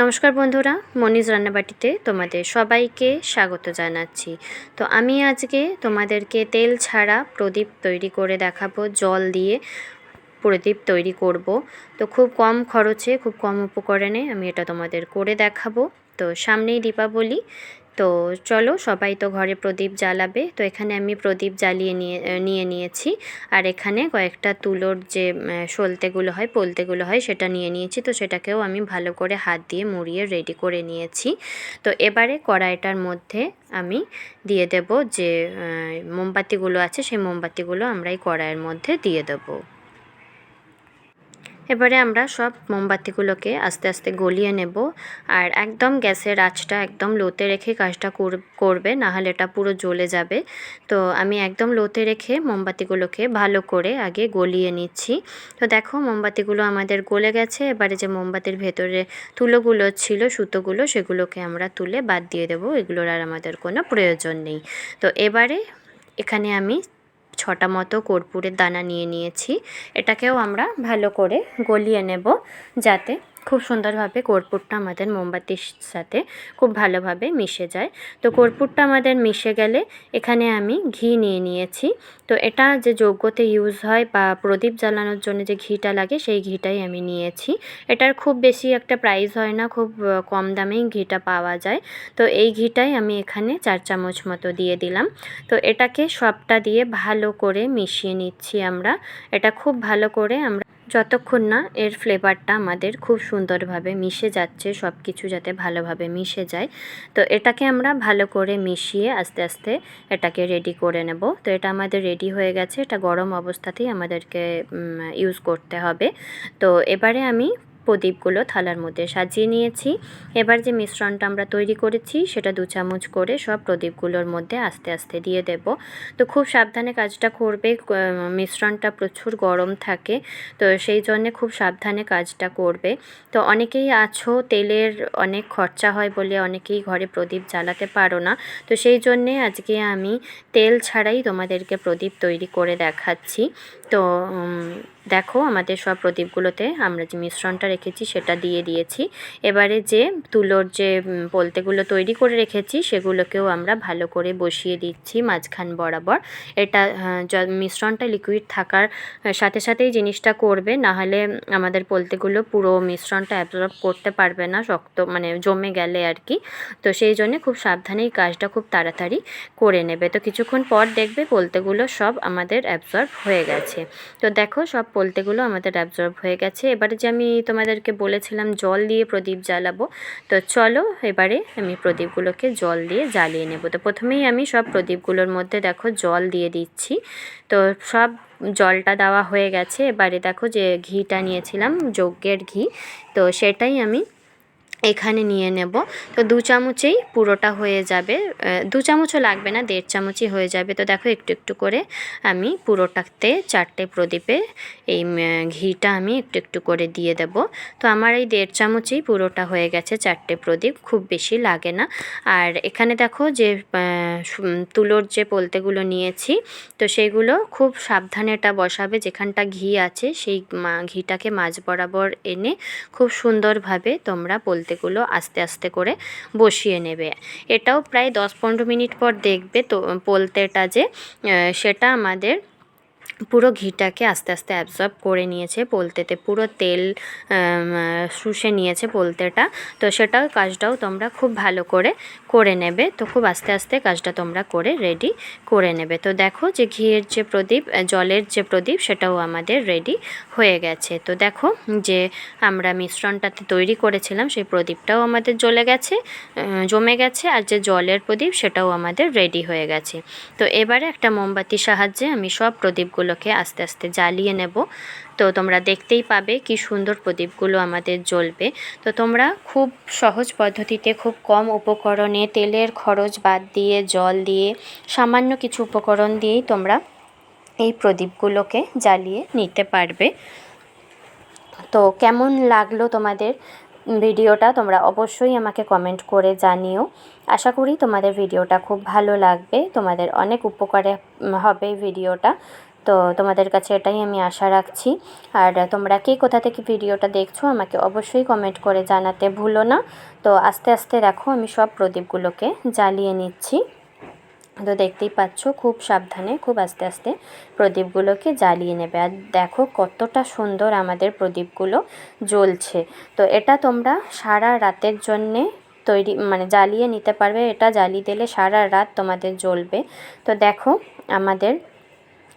নমস্কার বন্ধুরা মনিজ রান্নাবাটিতে তোমাদের সবাইকে স্বাগত জানাচ্ছি। তো আমি আজকে তোমাদেরকে তেল ছাড়া প্রদীপ তৈরি করে দেখাবো, জল দিয়ে প্রদীপ তৈরি করব। তো খুব কম খরচে, খুব কম উপকরণে আমি এটা তোমাদের করে দেখাবো। তো সামনেই দীপাবলি তো চলো সবাই তো ঘরে প্রদীপ জ্বালাবে। তো এখানে আমি প্রদীপ জ্বালিয়ে নিয়ে নিয়ে নিয়েছি। আর এখানে কয়েকটা তুলোর যে সলতেগুলো হয়, পলতেগুলো হয়, সেটা নিয়ে নিয়েছি। তো সেটাকেও আমি ভালো করে হাত দিয়ে মুড়িয়ে রেডি করে নিয়েছি। তো এবারে কড়াইটার মধ্যে আমি দিয়ে দেব যে মোমবাতিগুলো আছে, সেই মোমবাতিগুলো আমরা এই কড়াইয়ের মধ্যে দিয়ে দেবো। এবারে আমরা সব মোমবাতিগুলোকে আস্তে আস্তে গলিয়ে নেব আর একদম গ্যাসের আঁচটা একদম লোতে রেখে কাজটা করবে, নাহলে এটা পুরো জ্বলে যাবে। তো আমি একদম লোতে রেখে মোমবাতিগুলোকে ভালো করে আগে গলিয়ে নিচ্ছি। তো দেখো মোমবাতিগুলো আমাদের গলে গেছে, এবারে যে মোমবাতির ভেতরে তুলোগুলো ছিল, সুতোগুলো, সেগুলোকে আমরা তুলে বাদ দিয়ে দেবো। এগুলোর আর আমাদের কোনো প্রয়োজন নেই। তো এবারে এখানে আমি ছটা মতো কর্পূরের দানা নিয়ে নিয়েছি। এটাকেও আমরা ভালো করে গলিয়ে নেব যাতে খুব সুন্দরভাবে কর্পূরটা আমাদের মোমবাতির সাথে খুব ভালোভাবে মিশে যায়। তো কর্পূরটা আমাদের মিশে গেলে এখানে আমি ঘি নিয়ে নিয়েছি। তো এটা যে যজ্ঞতে ইউজ হয় বা প্রদীপ জ্বালানোর জন্য যে ঘিটা লাগে সেই ঘিটাই আমি নিয়েছি। এটার খুব বেশি একটা প্রাইস হয় না, খুব কম দামেই ঘিটা পাওয়া যায়। তো এই ঘিটাই আমি এখানে চার চামচ মতো দিয়ে দিলাম। তো এটাকে সবটা দিয়ে ভালো করে মিশিয়ে নিচ্ছি আমরা। এটা খুব ভালো করে আমরা যতক্ষণ না এর ফ্লেভারটা আমাদের খুব সুন্দরভাবে মিশে যাচ্ছে সব কিছু যাতে ভালোভাবে মিশে যায়, তো এটাকে আমরা ভালো করে মিশিয়ে আস্তে আস্তে এটাকে রেডি করে নেব। তো এটা আমাদের রেডি হয়ে গেছে, এটা গরম অবস্থাতেই আমাদেরকে ইউজ করতে হবে। তো এবারে আমি প্রদীপগুলো থালার মধ্যে সাজিয়ে নিয়েছি। এবার যে মিশ্রণটা আমরা তৈরি করেছি, সেটা দু চামচ করে সব প্রদীপগুলোর মধ্যে আস্তে আস্তে দিয়ে দেব। তো খুব সাবধানে কাজটা করবে মিশ্রণটা প্রচুর গরম থাকে, তো সেই জন্যে খুব সাবধানে কাজটা করবে। তো অনেকেই আছো, তেলের অনেক খরচা হয় বলে অনেকেই ঘরে প্রদীপ জ্বালাতে পারো না। তো সেই জন্যে আজকে আমি তেল ছাড়াই তোমাদেরকে প্রদীপ তৈরি করে দেখাচ্ছি। তো দেখো আমাদের সব প্রদীপগুলোতে আমরা যে মিশ্রণটা রেখেছি, সেটা দিয়ে দিয়েছি। এবারে যে তুলোর যে পোলতেগুলো তৈরি করে রেখেছি, সেগুলোকেও আমরা ভালো করে বসিয়ে দিচ্ছি মাঝখান বরাবর। এটা মিশ্রণটা লিকুইড থাকার সাথে সাথেই জিনিসটা করবে। নাহলে আমাদের পোলতেগুলো পুরো মিশ্রণটা অ্যাবজর্ব করতে পারবে না, শক্ত মানে জমে গেলে আর কি। তো সেই জন্যে খুব সাবধানেই কাজটা খুব তাড়াতাড়ি করে নেবে। তো কিছুক্ষণ পর দেখবে পোলতেগুলো সব আমাদের অ্যাবজর্ব হয়ে গেছে। তো দেখো সব পোলতেগুলো আমাদের অ্যাবজর্ব হয়ে গেছে। এবারে যে আমি তোমাদেরকে বলেছিলাম জল দিয়ে প্রদীপ জ্বালাবো। তো চলো এবারে আমি প্রদীপগুলোকে জল দিয়ে জ্বালিয়ে নেব। তো প্রথমেই আমি সব প্রদীপগুলোর মধ্যে দেখো জল দিয়ে দিচ্ছি। তো সব জলটা দেওয়া হয়ে গেছে। এবারে দেখো যে ঘিটা নিয়েছিলাম, যজ্ঞের ঘি। তো সেটাই আমি এখানে নিয়ে নেব। তো দু চামচেই পুরোটা হয়ে যাবে। দু চামচও লাগবে না, দেড় চামচই হয়ে যাবে। তো দেখো একটু একটু করে আমি পুরোটাতে চারটে প্রদীপে এই ঘিটা আমি একটু একটু করে দিয়ে দেব। তো আমার এই দেড় চামচেই পুরোটা হয়ে গেছে চারটে প্রদীপ, খুব বেশি লাগে না। আর এখানে দেখো যে তুলোর যে পোলতেগুলো নিয়েছি, তো সেগুলো খুব সাবধানে এটা বসাবে। যেখানটা ঘি আছে, সেই ঘিটাকে মাঝ বরাবর এনে খুব সুন্দরভাবে তোমরা পোলতে পোলতেগুলো আস্তে আস্তে করে বসিয়ে নেবে। এটাও প্রায় দশ পনেরো মিনিট পর দেখবে তো, পোলতেটা যে সেটা আমাদের পুরো ঘিটাকে আস্তে আস্তে অ্যাবজর্ব করে নিয়েছে পোলতেতে, পুরো তেল শুষে নিয়েছে পোলতেটা। তো সেটাও কাজটাও তোমরা খুব ভালো করে করে নেবে। তো খুব আস্তে আস্তে কাজটা তোমরা করে রেডি করে নেবে। তো দেখো যে ঘিয়ের যে প্রদীপ জলের যে প্রদীপ, সেটাও আমাদের রেডি হয়ে গেছে। তো দেখো যে আমরা মিশ্রণটাতে তৈরি করেছিলাম, সেই প্রদীপটাও আমাদের জ্বলে গেছে জমে গেছে, আর যে জলের প্রদীপ, সেটাও আমাদের রেডি হয়ে গেছে। তো এবারে একটা মোমবাতির সাহায্যে আমি সব প্রদীপগুলোকে আস্তে আস্তে জ্বালিয়ে নেব। তো তোমরা দেখতেই পাবে কি সুন্দর প্রদীপগুলো আমাদের জ্বলবে। তো তোমরা খুব সহজ পদ্ধতিতে, খুব কম উপকরণে তেলের খরচ বাদ দিয়ে, জল দিয়ে, সামান্য কিছু উপকরণ দিয়েই তোমরা এই প্রদীপগুলোকে জ্বালিয়ে নিতে পারবে। তো কেমন লাগল তোমাদের ভিডিওটা তোমরা অবশ্যই আমাকে কমেন্ট করে জানিও। আশা করি তোমাদের ভিডিওটা খুব ভালো লাগবে। তোমাদের অনেক উপকারে হবে ভিডিওটা। তো তোমাদের কাছে এটাই আমি আশা রাখছি। আর তোমরা কে কোথা থেকে ভিডিওটা দেখছ, আমাকে অবশ্যই কমেন্ট করে জানাতে ভুলো না। তো আস্তে আস্তে দেখো, আমি সব প্রদীপগুলোকে জ্বালিয়ে নিচ্ছি। তো দেখতেই পাচ্ছ, খুব সাবধানে, খুব আস্তে আস্তে প্রদীপগুলোকে জ্বালিয়ে নেবে। আর দেখো কতটা সুন্দর আমাদের প্রদীপগুলো জ্বলছে। তো এটা তোমরা সারা রাতের জন্যে তৈরি মানে জ্বালিয়ে নিতে পারবে। এটা জ্বালিয়ে দিলে সারা রাত তোমাদের জ্বলবে। তো দেখো, আমাদের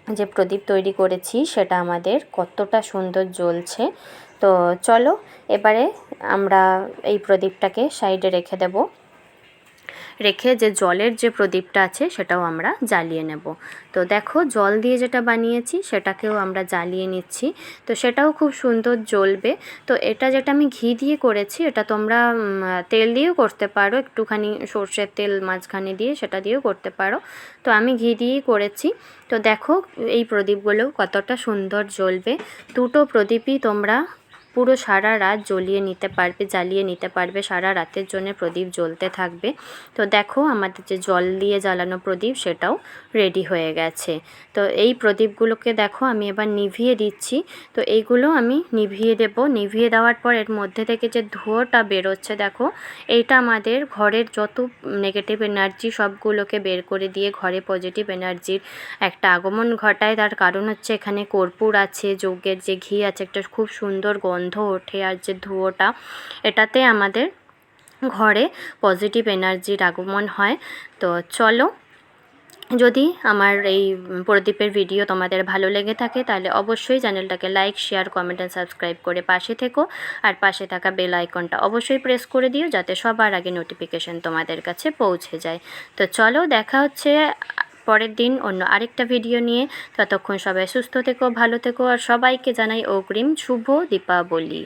যে প্রদীপ তৈরি করেছি সেটা আমাদের কতটা সুন্দর জ্বলছে। তো চলো, এবারে আমরা এই প্রদীপটাকে সাইডে রেখে দেবো। রেখে যে জলের যে প্রদীপটা আছে সেটাও আমরা জ্বালিয়ে নেব। তো দেখো, জল দিয়ে যেটা বানিয়েছি সেটাকেও আমরা জ্বালিয়ে নিচ্ছি। তো সেটাও খুব সুন্দর জ্বলবে। তো এটা যেটা আমি ঘি দিয়ে করেছি, এটা তোমরা তেল দিয়েও করতে পারো। একটুখানি সর্ষের তেল মাঝখানে দিয়ে সেটা দিয়েও করতে পারো। তো আমি ঘি দিয়েই করেছি। তো দেখো, এই প্রদীপগুলো কতটা সুন্দর জ্বলবে। দুটো প্রদীপই তোমরা পুরো সারা রাত জ্বলিয়ে নিতে পারবে, জ্বালিয়ে নিতে পারবে। সারা রাতের জন্য প্রদীপ জ্বলতে থাকবে। তো দেখো আমাদের যে জল দিয়ে জ্বালানো প্রদীপ, সেটাও রেডি হয়ে গেছে। তো এই প্রদীপগুলোকে দেখো আমি এবার নিভিয়ে দিচ্ছি। তো এইগুলো আমি নিভিয়ে দেব। নিভিয়ে দেওয়ার পর এর মধ্যে থেকে যে ধোঁয়াটা বেরোচ্ছে, দেখো, এইটা আমাদের ঘরের যত নেগেটিভ এনার্জি সবগুলোকে বের করে দিয়ে ঘরে পজিটিভ এনার্জির একটা আগমন ঘটায়। তার কারণ হচ্ছে এখানে কর্পূর আছে, যজ্ঞের যে ঘি আছে, একটা খুব সুন্দর গন্ধ গন্ধ ওঠে আর যে ধুয়োটা, এটাতে আমাদের ঘরে পজিটিভ এনার্জির আগমন হয়। তো চলো, যদি আমার এই প্রদীপের ভিডিও তোমাদের ভালো লেগে থাকে, তাহলে অবশ্যই চ্যানেলটাকে like share comment and subscribe করে পাশে থেকো। আর পাশে থাকা বেল আইকনটা অবশ্যই প্রেস করে দিও, যাতে সবার আগে নোটিফিকেশান তোমাদের কাছে পৌঁছে যায়। তো চলো, দেখা হচ্ছে পরের দিন অন্য আরেকটা ভিডিও নিয়ে। ততক্ষণ সবাই সুস্থ থেকো, ভালো থেকো, আর সবাইকে জানাই অগ্রিম শুভ দীপাবলি।